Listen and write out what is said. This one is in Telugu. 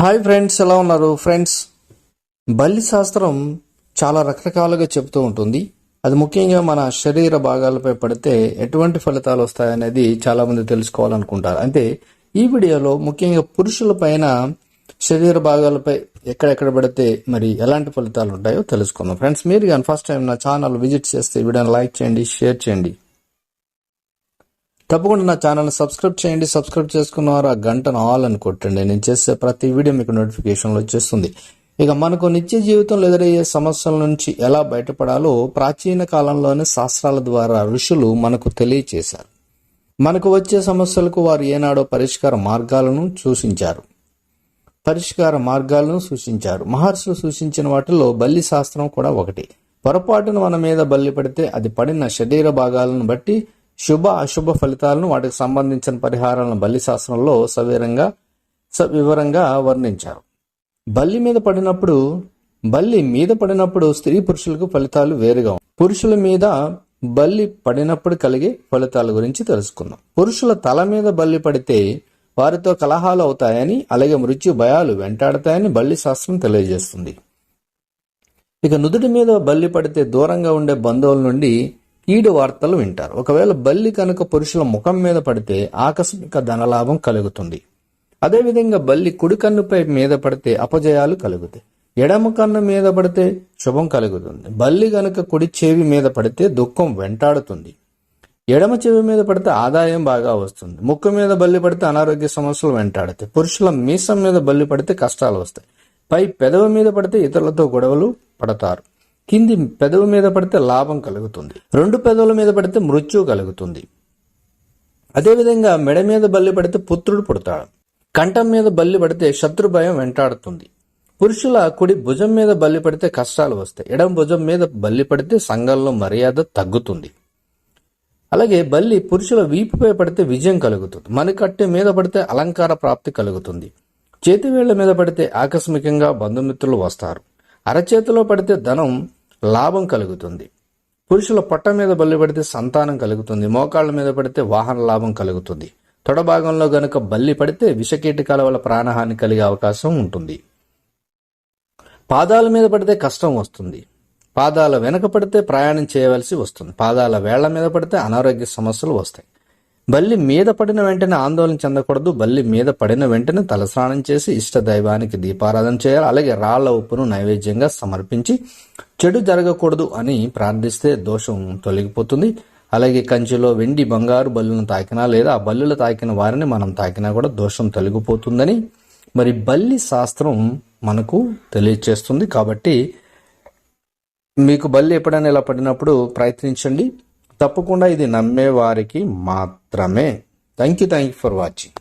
హాయ్ ఫ్రెండ్స్ ఎలా ఉన్నారు? ఫ్రెండ్స్ బల్లి శాస్త్రం చాలా రకరకాలుగా చెబుతూ ఉంటుంది. అది ముఖ్యంగా మన శరీర భాగాలపై పడితే ఎటువంటి ఫలితాలు వస్తాయనేది చాలా మంది తెలుసుకోవాలనుకుంటారు. అంటే ఈ వీడియోలో ముఖ్యంగా పురుషుల పైన శరీర భాగాలపై ఎక్కడెక్కడ పడితే మరి ఎలాంటి ఫలితాలు ఉంటాయో తెలుసుకుందాం. ఫ్రెండ్స్ మీరు కానీ ఫస్ట్ టైం నా ఛానల్ విజిట్ చేస్తే వీడియోని లైక్ చేయండి షేర్ చేయండి. తప్పకుండా నా ఛానల్ని సబ్స్క్రైబ్ చేయండి. సబ్స్క్రైబ్ చేసుకున్నవారు ఆ గంటను ఆల్ అని కొట్టండి. నేను చేసే ప్రతి వీడియో మీకు నోటిఫికేషన్లో వచ్చేస్తుంది. ఇక మనకు నిత్య జీవితంలో ఎదురయ్యే సమస్యల నుంచి ఎలా బయటపడాలో ప్రాచీన కాలంలోనే శాస్త్రాల ద్వారా ఋషులు మనకు తెలియచేశారు. మనకు వచ్చే సమస్యలకు వారు ఏనాడో పరిష్కార మార్గాలను సూచించారు. పరిష్కార మార్గాలను సూచించారు. మహర్షులు సూచించిన వాటిలో బల్లి శాస్త్రం కూడా ఒకటి. పొరపాటున మన మీద బల్లి పడితే అది పడిన శరీర భాగాలను బట్టి శుభ అశుభ ఫలితాలను వాటికి సంబంధించిన పరిహారాలను బల్లి శాస్త్రంలో సవివరంగా సవివరంగా వర్ణించారు. బల్లి మీద పడినప్పుడు బల్లి మీద పడినప్పుడు స్త్రీ పురుషులకు ఫలితాలు వేరుగా పురుషుల మీద బల్లి పడినప్పుడు కలిగే ఫలితాల గురించి తెలుసుకుందాం. పురుషుల తల మీద బల్లి పడితే వారితో కలహాలు అవుతాయని అలాగే మృత్యు భయాలు వెంటాడతాయని బల్లి శాస్త్రం తెలియజేస్తుంది. ఇక నుదుటి మీద బల్లి పడితే దూరంగా ఉండే బంధువుల నుండి కీడు వార్తలు వింటారు. ఒకవేళ బల్లి కనుక పురుషుల ముఖం మీద పడితే ఆకస్మిక ధనలాభం కలుగుతుంది. అదేవిధంగా బల్లి కుడి కన్నుపై మీద పడితే అపజయాలు కలుగుతాయి. ఎడమ కన్ను మీద పడితే శుభం కలుగుతుంది. బల్లి గనుక కుడి చెవి మీద పడితే దుఃఖం వెంటాడుతుంది. ఎడమ చెవి మీద పడితే ఆదాయం బాగా వస్తుంది. ముక్కు మీద బల్లి పడితే అనారోగ్య సమస్యలు వెంటాడతాయి. పురుషుల మీసం మీద బల్లి పడితే కష్టాలు వస్తాయి. పై పెదవి మీద పడితే ఇతరులతో గొడవలు పడతారు. కింది పెదవి మీద పడితే లాభం కలుగుతుంది. రెండు పెదవుల మీద పడితే మృత్యు కలుగుతుంది. అదేవిధంగా మెడ మీద బల్లి పడితే పుత్రుడు పుడతాడు. కంఠం మీద బల్లి పడితే శత్రు భయం వెంటాడుతుంది. పురుషుల కుడి భుజం మీద బల్లి పడితే కష్టాలు వస్తాయి. ఎడం భుజం మీద బల్లి పడితే సంఘంలో మర్యాద తగ్గుతుంది. అలాగే బల్లి పురుషుల వీపుపై పడితే విజయం కలుగుతుంది. మణికట్టె మీద పడితే అలంకార ప్రాప్తి కలుగుతుంది. చేతివేళ్ళ మీద పడితే ఆకస్మికంగా బంధుమిత్రులు వస్తారు. అరచేతిలో పడితే ధనం లాభం కలుగుతుంది. పురుషుల పొట్ట మీద బల్లి పడితే సంతానం కలుగుతుంది. మోకాళ్ళ మీద పడితే వాహన లాభం కలుగుతుంది. తొడ భాగంలో గనుక బల్లి పడితే విషకీటకాల వల్ల ప్రాణహాని కలిగే అవకాశం ఉంటుంది. పాదాల మీద పడితే కష్టం వస్తుంది. పాదాల వెనక పడితే ప్రయాణం చేయవలసి వస్తుంది. పాదాల వేళ్ళ మీద పడితే అనారోగ్య సమస్యలు వస్తాయి. బల్లి మీద పడిన వెంటనే ఆందోళన చెందకూడదు. బల్లి మీద పడిన వెంటనే తలస్నానం చేసి ఇష్ట దైవానికి దీపారాధన చేయాలి. అలాగే రాళ్ళ ఉప్పును నైవేద్యంగా సమర్పించి చెడు జరగకూడదు అని ప్రార్థిస్తే దోషం తొలగిపోతుంది. అలాగే కంచిలో వెండి బంగారు బల్లును తాకినా లేదా ఆ బల్లులు తాకిన వారిని మనం తాకినా కూడా దోషం తొలగిపోతుందని. మరి బల్లి శాస్త్రం మనకు తెలియచేస్తుంది కాబట్టి మీకు బల్లి ఎప్పుడైనా ఇలా పడినప్పుడు ప్రయత్నించండి. తప్పకుండా ఇది నమ్మే వారికి మాత్రమే. Thank you thank you for watching